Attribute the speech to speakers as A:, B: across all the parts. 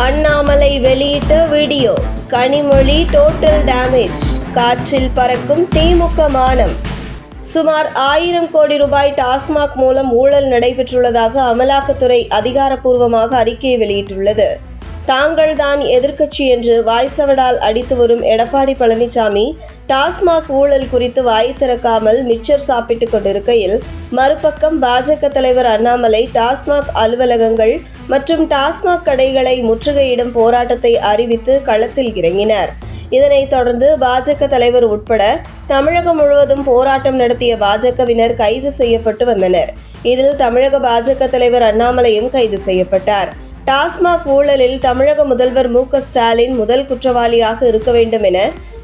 A: அண்ணாமலை வெளியிட்ட video. Kanimozhi total damage காற்றில் பறக்கும் திமுக மானம். சுமார் ஆயிரம் கோடி ரூபாய் டாஸ்மாக் மூலம் ஊழல் நடைபெற்றுள்ளதாக அமலாக்கத்துறை அதிகாரப்பூர்வமாக அறிக்கை வெளியிட்டுள்ளது. தாங்கள்தான் எதிர்க்கட்சி என்று வாய்சவடால் அடித்து வரும் எடப்பாடி பழனிசாமி டாஸ்மாக் ஊழல் குறித்து வாய் திறக்காமல் மிச்சர் சாப்பிட்டுக் கொண்டிருக்கையில் மறுபக்கம் பாஜக தலைவர் அண்ணாமலை டாஸ்மாக் அலுவலகங்கள் மற்றும் டாஸ்மாக் கடைகளை முற்றுகையிடும் போராட்டத்தை அறிவித்து களத்தில் இறங்கினர். இதனைத் தொடர்ந்து பாஜக தலைவர் உட்பட தமிழகம் முழுவதும் போராட்டம் நடத்திய பாஜகவினர் கைது செய்யப்பட்டு வந்தனர். இதில் தமிழக பாஜக தலைவர் அண்ணாமலையும் கைது செய்யப்பட்டார். டாஸ்மாக் ஊழலில் தமிழக முதல்வர் மு ஸ்டாலின் முதல் குற்றவாளியாக இருக்க வேண்டும் என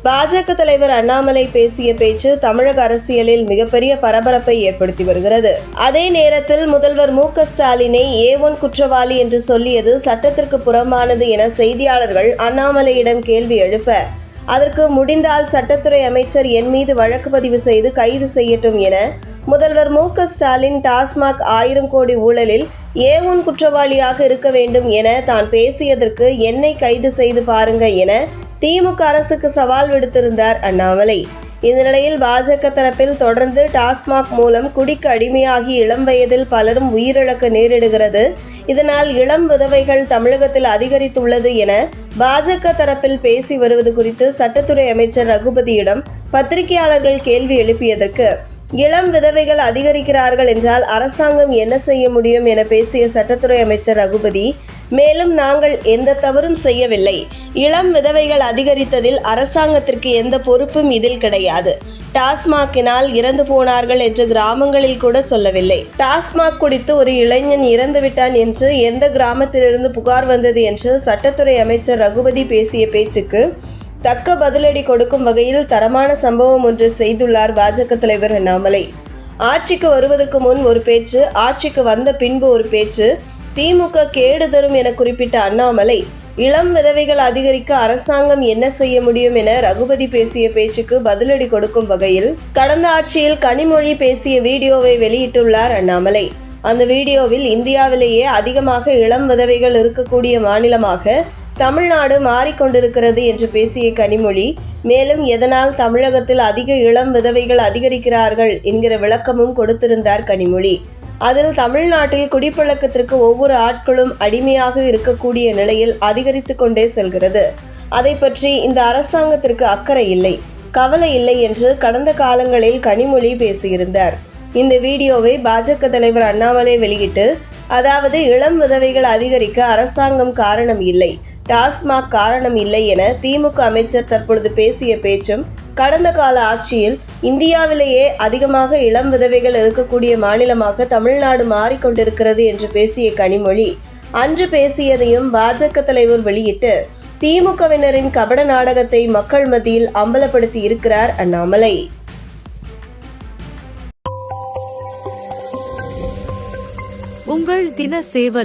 A: பாஜக தலைவர் அண்ணாமலை பேசிய பேச்சு தமிழக அரசியலில் மிகப்பெரிய பரபரப்பை ஏற்படுத்தி வருகிறது. அதே நேரத்தில் முதல்வர் மு ஸ்டாலினை ஏ ஒன் குற்றவாளி என்று சொல்லியது சட்டத்திற்கு புறம்பானது என செய்தியாளர்கள் அண்ணாமலையிடம் கேள்வி எழுப்ப அதற்கு முடிந்தால் சட்டத்துறை அமைச்சர் என் மீது வழக்கு பதிவு செய்து கைது செய்யட்டும் என முதல்வர் மு ஸ்டாலின் டாஸ்மாக் ஆயிரம் கோடி ஊழலில் ஏ குற்றவாளியாக இருக்க வேண்டும் என தான் பேசியதற்கு என்னை கைது செய்து பாருங்க என திமுக அரசுக்கு சவால் விடுத்திருந்தார் அண்ணாமலை. இந்த நிலையில் பாஜக தரப்பில் தொடர்ந்து டாஸ்மாக் மூலம் குடிக்கு அடிமையாகி இளம் வயதில் பலரும் உயிரிழக்க நேரிடுகிறது. இதனால் இளம் விதவைகள் தமிழகத்தில் அதிகரித்துள்ளது என பாஜக தரப்பில் பேசி வருவது குறித்து சட்டத்துறை அமைச்சர் ரகுபதியிடம் பத்திரிகையாளர்கள் கேள்வி எழுப்பியதற்கு இளம் விதவைகள் அதிகரிக்கிறார்கள் என்றால் அரசாங்கம் என்ன செய்ய முடியும் என பேசிய சட்டத்துறை அமைச்சர் ரகுபதி மேலும் நாங்கள் எந்த தவறும் செய்யவில்லை. இளம் விதவைகள் அதிகரித்ததில் அரசாங்கத்திற்கு எந்த பொறுப்பும் இதில் கிடையாது. டாஸ்மாக்கினால் இறந்து போனார்கள் என்று கிராமங்களில் கூட சொல்லவில்லை. டாஸ்மாக் குடித்து ஒரு இளைஞன் இறந்து விட்டான் என்று எந்த கிராமத்திலிருந்து புகார் வந்தது என்று சட்டத்துறை அமைச்சர் ரகுபதி பேசிய பேச்சுக்கு தக்க பதிலடி கொடுக்கும் வகையில் தரமான சம்பவம் ஒன்று செய்துள்ளார் பாஜக தலைவர் அண்ணாமலை. ஆட்சிக்கு வருவதற்கு முன் ஒரு பேச்சு ஆட்சிக்கு வந்த பின்பு ஒரு பேச்சு திமுக கேடு தரும் என குறிப்பிட்ட அண்ணாமலை இளம் விதவைகள் அதிகரிக்க அரசாங்கம் என்ன செய்ய முடியும் என ரகுபதி பேசிய பேச்சுக்கு பதிலடி கொடுக்கும் வகையில் கடந்த ஆட்சியில் கனிமொழி பேசிய வீடியோவை வெளியிட்டுள்ளார் அண்ணாமலை. அந்த வீடியோவில் இந்தியாவிலேயே அதிகமாக இளம் விதவைகள் இருக்கக்கூடிய மாநிலமாக தமிழ்நாடு மாறிக்கொண்டிருக்கிறது என்று பேசிய கனிமொழி மேலும் எதனால் தமிழகத்தில் அதிக இளம் விதவைகள் அதிகரிக்கிறார்கள் என்கிற விளக்கமும் கொடுத்திருந்தார் கனிமொழி. அதில் தமிழ்நாட்டில் குடிப்பழக்கத்திற்கு ஒவ்வொரு ஆட்களும் அடிமையாக இருக்கக்கூடிய நிலையில் அதிகரித்து கொண்டே செல்கிறது. அதை பற்றி இந்த அரசாங்கத்திற்கு அக்கறை இல்லை கவலை இல்லை என்று கடந்த காலங்களில் கனிமொழி பேசியிருந்தார். இந்த வீடியோவை பாஜக தலைவர் அண்ணாமலை வெளியிட்டு அதாவது இளம் விதவைகள் அதிகரிக்க அரசாங்கம் காரணம் இல்லை. டாஸ்மாக் காரணம் இல்லை என திமுக அமைச்சர் தற்பொழுது பேசிய பேச்சும் கடந்த கால ஆட்சியில் இந்தியாவிலேயே அதிகமாக இளம் விதவைகள் இருக்கக்கூடிய மாநிலமாக தமிழ்நாடு மாறிக்கொண்டிருக்கிறது என்று பேசிய கனிமொழி அன்று பேசியதையும் பாஜக தலைவர் வெளியிட்டு திமுகவினரின் கபட நாடகத்தை மக்கள் மத்தியில் அம்பலப்படுத்தி இருக்கிறார் அண்ணாமலை.
B: உங்கள் தின சேவல்